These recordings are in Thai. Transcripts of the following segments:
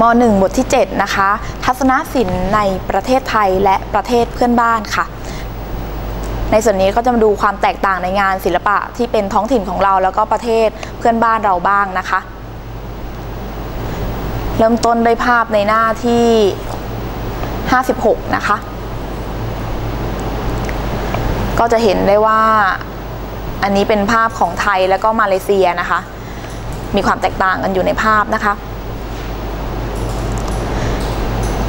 ม .1 บทที่ 7 นะคะ ทัศนศิลป์ในประเทศไทยและประเทศเพื่อนบ้านค่ะ ในส่วนนี้ก็จะมาดูความแตกต่างในงานศิลปะที่เป็นท้องถิ่นของเราแล้วก็ประเทศเพื่อนบ้านเราบ้างนะคะ เริ่มต้นด้วยภาพในหน้าที่ 56 นะคะ ก็จะเห็นได้ว่าอันนี้เป็นภาพของไทยแล้วก็มาเลเซียนะคะ มีความแตกต่างกันอยู่ในภาพนะคะ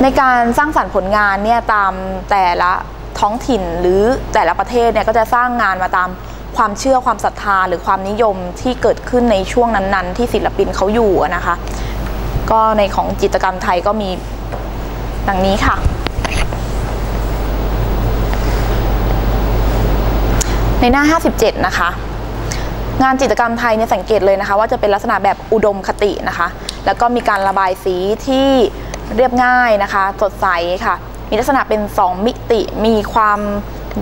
ในการสร้างสรรค์ผลงานเนี่ยตามแต่ละท้องถิ่นหรือแต่ละประเทศเนี่ยก็จะสร้างงานมาตามความเชื่อความศรัทธาหรือความนิยมที่เกิดขึ้นในช่วงนั้นๆ ที่ศิลปินเขาอยู่นะคะ ก็ในของจิตรกรรมไทยก็มีดังนี้ค่ะ ในหน้า 57 นะคะ งานจิตรกรรมไทยเนี่ยสังเกตเลยนะคะ ว่าจะเป็นลักษณะแบบอุดมคตินะคะ แล้วก็มีการระบายสีที่ เรียบง่ายนะคะ สดใสค่ะ มีลักษณะเป็น 2 มิติ มีความ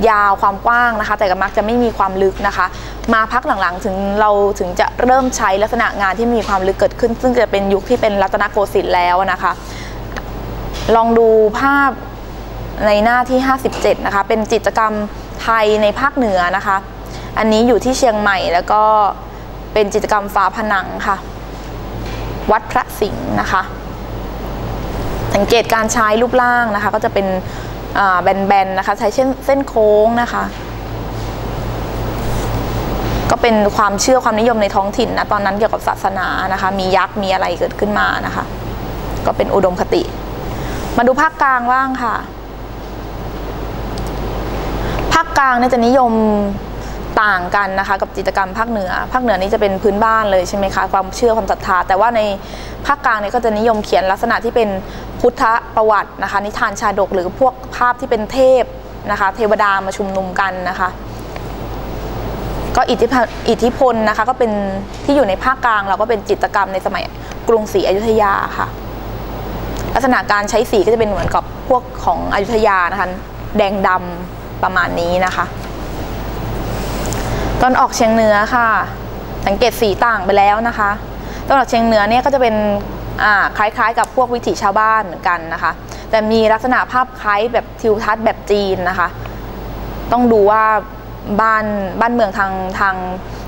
ยาวความกว้างนะคะ แต่ก็มักจะไม่มีความลึกนะคะ มาพักหลังๆ ถึงเราถึงจะเริ่มใช้ลักษณะงานที่มีความลึกเกิดขึ้น ซึ่งจะเป็นยุคที่เป็นรัตนโกสินทร์แล้วนะคะ ลองดูภาพในหน้าที่ 57 นะคะ เป็นจิตรกรรมไทยในภาคเหนือนะคะ อันนี้อยู่ที่เชียงใหม่แล้วก็เป็นจิตรกรรมฝาผนังค่ะ วัดพระสิงห์นะคะ สังเกตการใช้รูปร่างนะคะ ก็จะเป็นแบนๆนะคะ ใช้เช่นเส้นโค้งนะคะ ก็เป็นความเชื่อความนิยมในท้องถิ่นนะตอนนั้นเกี่ยวกับศาสนานะคะ มียักษ์มีอะไรเกิดขึ้นมานะคะ ก็เป็นอุดมคติ มาดูภาคกลางบ้างค่ะ ภาคกลางเนี่ยจะนิยมต่างกันนะคะกับจิตกรรมภาคเหนือ ภาคเหนือนี่จะเป็นพื้นบ้านเลยใช่ไหมคะความเชื่อความศรัทธา แต่ว่าในภาคกลางเนี่ยก็จะนิยมเขียนลักษณะที่เป็น พุทธประวัตินะคะ นิทานชาดกหรือพวกภาพที่เป็นเทพนะคะ เทวดามาชุมนุมกันนะคะ ก็อิทธิพลอิทธิพลนะคะ ก็เป็นที่อยู่ในภาคกลางเราก็เป็นจิตรกรรมในสมัยกรุงศรีอยุธยาค่ะ ลักษณะการใช้สีก็จะเป็นเหมือนกับพวกของอยุธยานะคะ แดงดำประมาณนี้นะคะตอนออกเชียงเหนือค่ะ สังเกตสีต่างไปแล้วนะคะตอนออกเชียงเหนือเนี่ยก็จะเป็น คล้ายๆ กับพวกวิถีชาวบ้านเหมือนกันนะคะ แต่มีลักษณะภาพคล้ายแบบทิวทัศน์แบบจีนนะคะ ต้องดูว่าบ้านบ้านเมืองทางทาง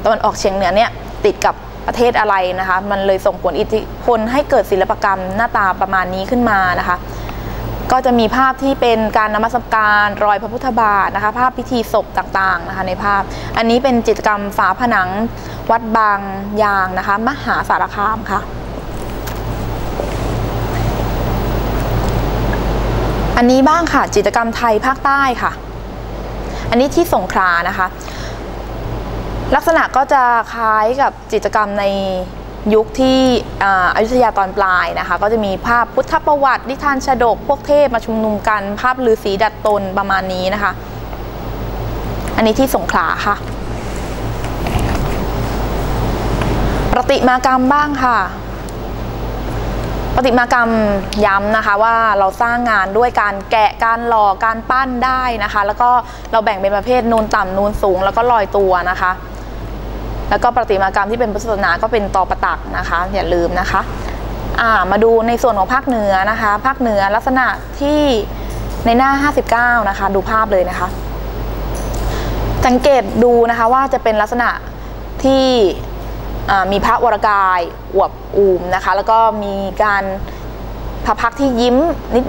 ตะวันออกเฉียงเหนือเนี่ยติดกับประเทศอะไรนะคะ มันเลยส่งผลอิทธิพลให้เกิดศิลปกรรมหน้าตาประมาณนี้ขึ้นมานะคะ ก็จะมีภาพที่เป็นการนมัสการรอยพระพุทธบาทนะคะ ภาพพิธีศพต่างๆนะคะ ในภาพ อันนี้เป็นจิตกรรมฝาผนังวัดบางยางนะคะ มหาสารคามค่ะ อันนี้บ้างค่ะจิตรกรรมไทยภาคใต้ค่ะ อันนี้ที่สงขลานะคะ ลักษณะก็จะคล้ายกับจิตรกรรมในยุคที่อยุธยาตอนปลายนะคะ ก็จะมีภาพพุทธประวัตินิทานชาดก พวกเทพมาชุมนุมกัน ภาพลือสีดัดตนประมาณนี้นะคะ อันนี้ที่สงขลาค่ะ ประติมากรรมบ้างค่ะ ประติมากรรมย้ำนะคะว่าเราสร้างงานด้วยการแกะการหล่อการปั้นได้นะคะ แล้วก็เราแบ่งเป็นประเภทนูนต่ำนูนสูง แล้วก็ลอยตัวนะคะ แล้วก็ประติมากรรมที่เป็นพุทธศาสนาก็เป็นตอประตักนะคะอย่าลืมนะคะามาดูในส่วนของภาคเหนือนะคะ ภาคเหนือลักษณะที่ในหน้า 59 นะคะ ดูภาพเลยนะคะ สังเกตดูนะคะว่าจะเป็นลักษณะที่ มีพระวรกายอวบอูมนะคะ แล้วก็มีการพระพักที่ยิ้ม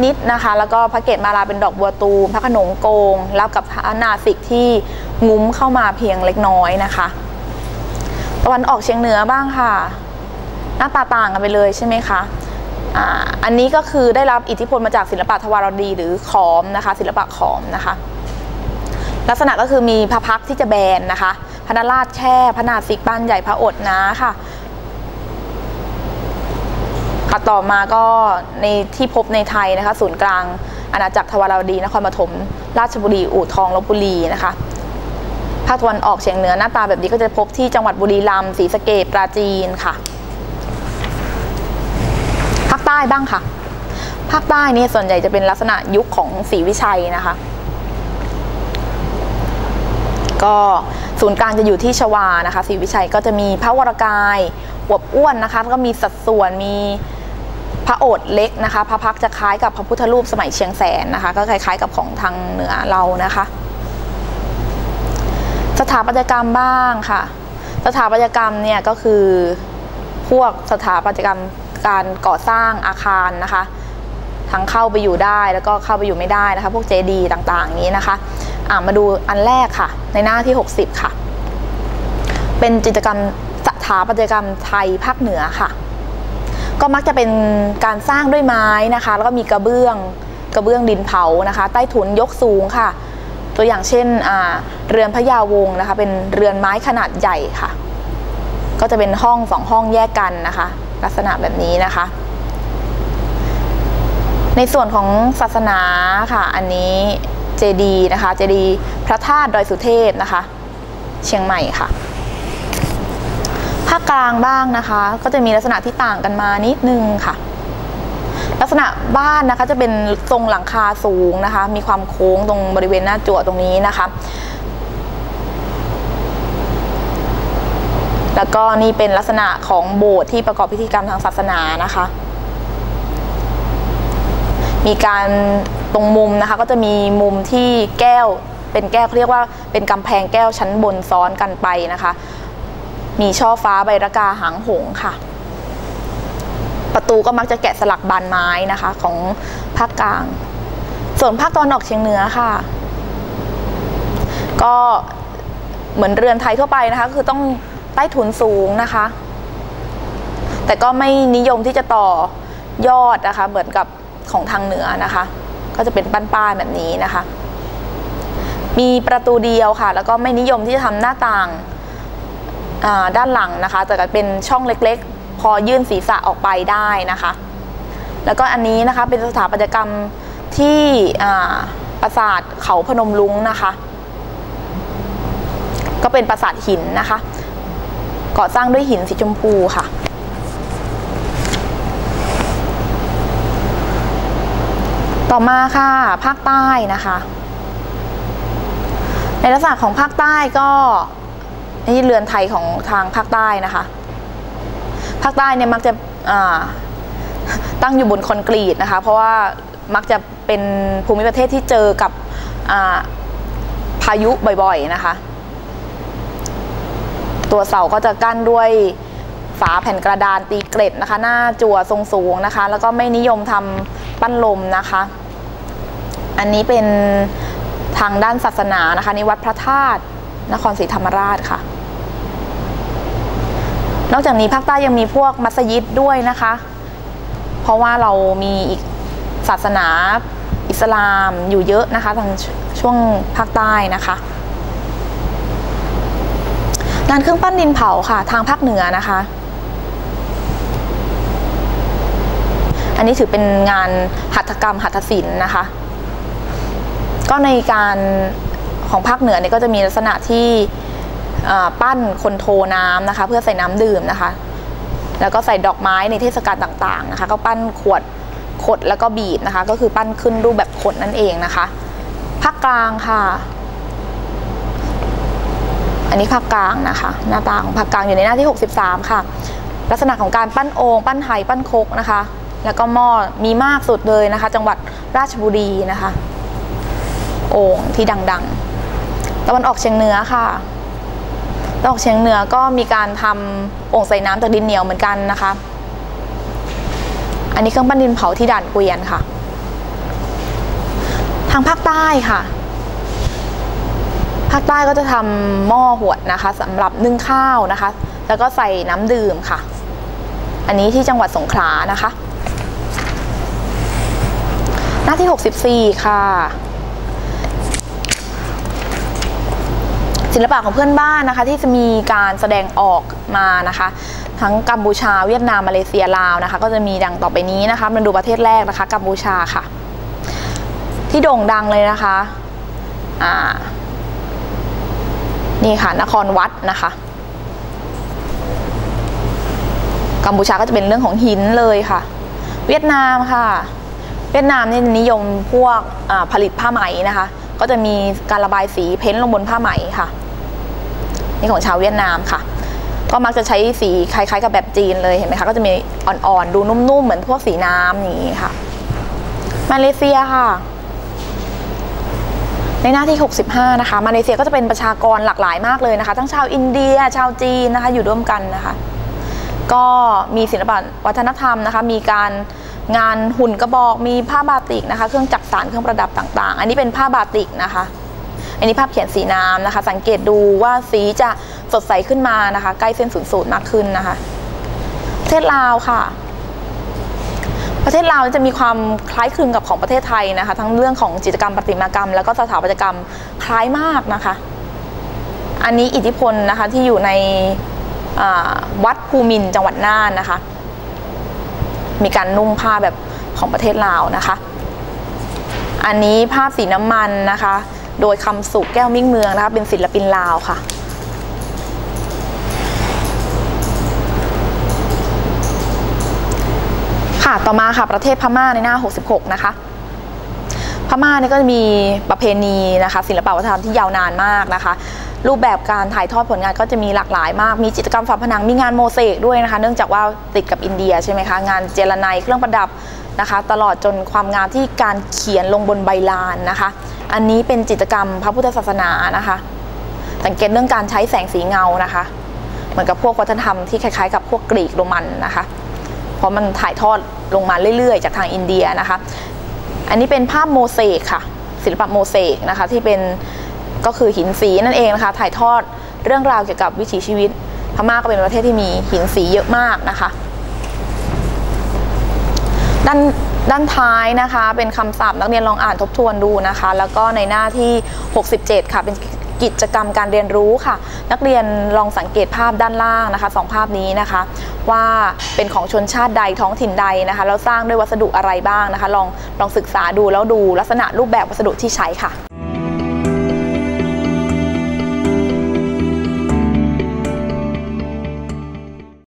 นิดๆนะคะ แล้วก็พระเกศมาลาเป็นดอกบัวตูมพระขนงโกงแล้วกับพระนาสิกที่งุ้มเข้ามาเพียงเล็กน้อยนะคะตะวันออกเฉียงเหนือบ้างค่ะ หน้าตาต่างกันไปเลยใช่ไหมคะอันนี้ก็คือได้รับอิทธิพลมาจากศิลปะทวารดีหรือขอมนะคะ ศิลปะขอมนะคะ ลักษณะก็คือมีพระพักที่จะแบนนะคะ พระนาราชแค่พระนาสิกบ้านใหญ่พระอดนะค่ะค่ะต่อมาก็ในที่พบในไทยนะคะศูนย์กลางอาณาจักรทวารวดีนครปฐมราชบุรีอู่ทองลบบุรีนะคะภาคตะวันออกเฉียงเหนือหน้าตาแบบนี้ก็จะพบที่จังหวัดบุรีรัมย์ศรีสะเกษปราจีนค่ะภาคใต้บ้างค่ะ ภาคใต้นี่ส่วนใหญ่จะเป็นลักษณะยุคของศรีวิชัยนะคะ ก็ ศูนย์กลางจะอยู่ที่ชวานะคะศรีวิชัยก็จะมีพระวรกายอวบอ้วนนะคะแล้วก็มีสัดส่วนมีพระโอษฐ์เล็กนะคะ พระพักจะคล้ายกับพระพุทธรูปสมัยเชียงแสนนะคะ ก็คล้ายๆกับของทางเหนือเรานะคะ สถาปัตยกรรมบ้างค่ะ สถาปัตยกรรมเนี่ยก็คือพวกสถาปัตยกรรมการก่อสร้างอาคารนะคะ ทั้งเข้าไปอยู่ได้แล้วก็เข้าไปอยู่ไม่ได้นะคะ พวกเจดีต่างๆนี้นะคะะมาดูอันแรกค่ะ ในหน้าที่ 60 ค่ะ เป็นจิตรกรรมสถาปัตยกรรมไทยภาคเหนือค่ะ ก็มักจะเป็นการสร้างด้วยไม้นะคะ แล้วก็มีกระเบื้องกระเบื้องดินเผานะคะ ใต้ถุนยกสูงค่ะ ตัวอย่างเช่นเรือนพระยาวงศ์นะคะ เป็นเรือนไม้ขนาดใหญ่ค่ะ ก็จะเป็นห้องสองห้องแยกกันนะคะ ลักษณะแบบนี้นะคะ ในส่วนของศาสนาค่ะ อันนี้เจดีนะคะ เจดีพระธาตุดอยสุเทพนะคะ เชียงใหม่ค่ะ ภาคกลางบ้างนะคะ ก็จะมีลักษณะที่ต่างกันมานิดนึงค่ะ ลักษณะบ้านนะคะจะเป็นทรงหลังคาสูงนะคะ มีความโค้งตรงบริเวณหน้าจั่วตรงนี้นะคะ แล้วก็นี่เป็นลักษณะของโบสถ์ที่ประกอบพิธีกรรมทางศาสนานะคะ มีการตรงมุมนะคะก็จะมีมุมที่แก้วเป็นแก้วเรียกว่าเป็นกำแพงแก้วชั้นบนซ้อนกันไปนะคะ มีช่อฟ้าใบระกาหางหงค่ะ ประตูก็มักจะแกะสลักบานไม้นะคะของภาคกลาง ส่วนภาคตะวันออกเฉียงเหนือค่ะ ก็เหมือนเรือนไทยทั่วไปนะคะคือต้องใต้ถุนสูงนะคะ แต่ก็ไม่นิยมที่จะต่อยอดนะคะ เหมือนกับ ของทางเหนือนะคะ ก็จะเป็นป้านๆแบบนี้นะคะ มีประตูเดียวค่ะ แล้วก็ไม่นิยมที่จะทำหน้าต่างด้านหลังนะคะแต่ก็เป็นช่องเล็กๆ พอยื่นศีรษะออกไปได้นะคะ แล้วก็อันนี้นะคะเป็นสถาปัตยกรรมที่ปราสาทเขาพนมลุงนะคะ ก็เป็นปราสาทหินนะคะก่อสร้างด้วยหินสีชมพูค่ะ ต่อมาค่ะภาคใต้นะคะ ในลักษณะของภาคใต้ก็นี่เรือนไทยของทางภาคใต้นะคะ ภาคใต้เนี่ยมักจะตั้งอยู่บนคอนกรีตนะคะ เพราะว่ามักจะเป็นภูมิประเทศที่เจอกับพายุบ่อยๆนะคะ ตัวเสาก็จะกั้นด้วยฝาแผ่นกระดานตีเกล็ดนะคะ หน้าจั่วทรงสูงนะคะ แล้วก็ไม่นิยมทำปั้นลมนะคะ อันนี้เป็นทางด้านศาสนานะคะในวัดพระธาตุนครศรีธรรมราชค่ะ นอกจากนี้ภาคใต้ยังมีพวกมัสยิดด้วยนะคะ เพราะว่าเรามีอีกศาสนาอิสลามอยู่เยอะนะคะทางช่วงภาคใต้นะคะงานเครื่องปั้นดินเผาค่ะ ทางภาคเหนือนะคะ อันนี้ถือเป็นงานหัตถกรรมหัตถศิลป์นะคะ ก็ในการของภาคเหนือเนี่ยก็จะมีลักษณะที่ปั้นคนโทน้ำนะคะ เพื่อใส่น้ำดื่มนะคะ แล้วก็ใส่ดอกไม้ในเทศกาลต่างๆนะคะ ก็ปั้นขวดขดแล้วก็บีบนะคะ ก็คือปั้นขึ้นรูปแบบขดนั่นเองนะคะภาคกลางค่ะ อันนี้ภาคกลางนะคะ หน้าตาของภาคกลางอยู่ในหน้าที่ 63 ค่ะ ลักษณะของการปั้นโองปั้นไหปั้นคกนะคะ แล้วก็หม้อมีมากสุดเลยนะคะ จังหวัดราชบุรีนะคะ โอ่งที่ดังๆ ตะวันออกเฉียงเหนือค่ะตะวันออกเฉียงเหนือก็มีการทำโอ่งใส่น้ำจากดินเหนียวเหมือนกันนะคะ อันนี้เครื่องปั้นดินเผาที่ด่านเกวียนค่ะ ทางภาคใต้ค่ะ ภาคใต้ก็จะทำหม้อหวดนะคะสำหรับนึ่งข้าวนะคะ แล้วก็ใส่น้ำดื่มค่ะ อันนี้ที่จังหวัดสงขลานะคะ หน้าที่ 64 ค่ะ ศิลปะของเพื่อนบ้านนะคะที่จะมีการแสดงออกมานะคะ ทั้งกัมพูชาเวียดนามมาเลเซียลาวนะคะ ก็จะมีดังต่อไปนี้นะคะมาดูประเทศแรกนะคะกัมพูชาค่ะ ที่โด่งดังเลยนะคะอ่านี่ค่ะนครวัดนะคะกัมพูชาก็จะเป็นเรื่องของหินเลยค่ะ เวียดนามค่ะ เวียดนามนี่นิยมพวกผลิตผ้าไหมนะคะ ก็จะมีการระบายสีเพ้นท์ลงบนผ้าไหมค่ะ นี่ของชาวเวียดนามค่ะ ก็มักจะใช้สีคล้ายๆ กับแบบจีนเลยเห็นไหมคะก็จะมีอ่อนๆดูนุ่มๆเหมือนพวกสีน้ำอย่างนี้ค่ะ มาเลเซียค่ะ ในหน้าที่ 65 นะคะ มาเลเซียก็จะเป็นประชากรหลากหลายมากเลยนะคะ ทั้งชาวอินเดีย ชาวจีนนะคะ อยู่ร่วมกันนะคะ ก็มีศิลปะวัฒนธรรมนะคะ มีการงานหุ่นกระบอกมีผ้าบาติกนะคะ เครื่องจักสานเครื่องประดับต่างๆ อันนี้เป็นผ้าบาติกนะคะ อันนี้ภาพเขียนสีน้ำนะคะ สังเกตดูว่าสีจะสดใสขึ้นมานะคะ ใกล้เส้นศูนย์สูตรมากขึ้นนะคะ ประเทศลาวค่ะ ประเทศลาวจะมีความคล้ายคลึงกับของประเทศไทยนะคะ ทั้งเรื่องของจิตรกรรมประติมากรรม แล้วก็สถาปัตยกรรมคล้ายมากนะคะ อันนี้อิทธิพลนะคะที่อยู่ในวัดภูมินจังหวัดน่านนะคะ มีการนุ่งผ้าแบบของประเทศลาวนะคะ อันนี้ภาพสีน้ำมันนะคะ โดยคำสุกแก้วมิ่งเมืองนะคะเป็นศิลปินลาวค่ะค่ะต่อมาค่ะประเทศพม่าในหน้า 66 นะคะพม่าเนี่ยก็มีประเพณีนะคะ ศิลปวัฒนธรรมที่ยาวนานมากนะคะ รูปแบบการถ่ายทอดผลงานก็จะมีหลากหลายมาก มีจิตรกรรมฝาผนังมีงานโมเสกด้วยนะคะ เนื่องจากว่าติดกับอินเดียใช่ไหมคะ งานเจรไนเครื่องประดับนะคะ ตลอดจนความงามที่การเขียนลงบนใบลานนะคะ อันนี้เป็นจิตกรรมพระพุทธศาสนานะคะ สังเกตเรื่องการใช้แสงสีเงานะคะ เหมือนกับพวกวัฒนธรรมที่คล้ายๆกับพวกกรีกโรมันนะคะ เพราะมันถ่ายทอดลงมาเรื่อยๆ จากทางอินเดียนะคะ อันนี้เป็นภาพโมเสกค่ะ ศิลปะโมเสกนะคะที่เป็นก็คือหินสีนั่นเองนะคะ ถ่ายทอดเรื่องราวเกี่ยวกับวิถีชีวิตพม่าก็เป็นประเทศที่มีหินสีเยอะมากนะคะ ด้าน ด้านท้ายนะคะเป็นคำศัพท์นักเรียนลองอ่านทบทวนดูนะคะ แล้วก็ในหน้าที่ 67 ค่ะ เป็นกิจกรรมการเรียนรู้ค่ะ นักเรียนลองสังเกตภาพด้านล่างนะคะสองภาพนี้นะคะ ว่าเป็นของชนชาติใดท้องถิ่นใดนะคะแล้วสร้างด้วยวัสดุอะไรบ้างนะคะ ลองลองศึกษาดูแล้วดูลักษณะรูปแบบวัสดุที่ใช้ค่ะ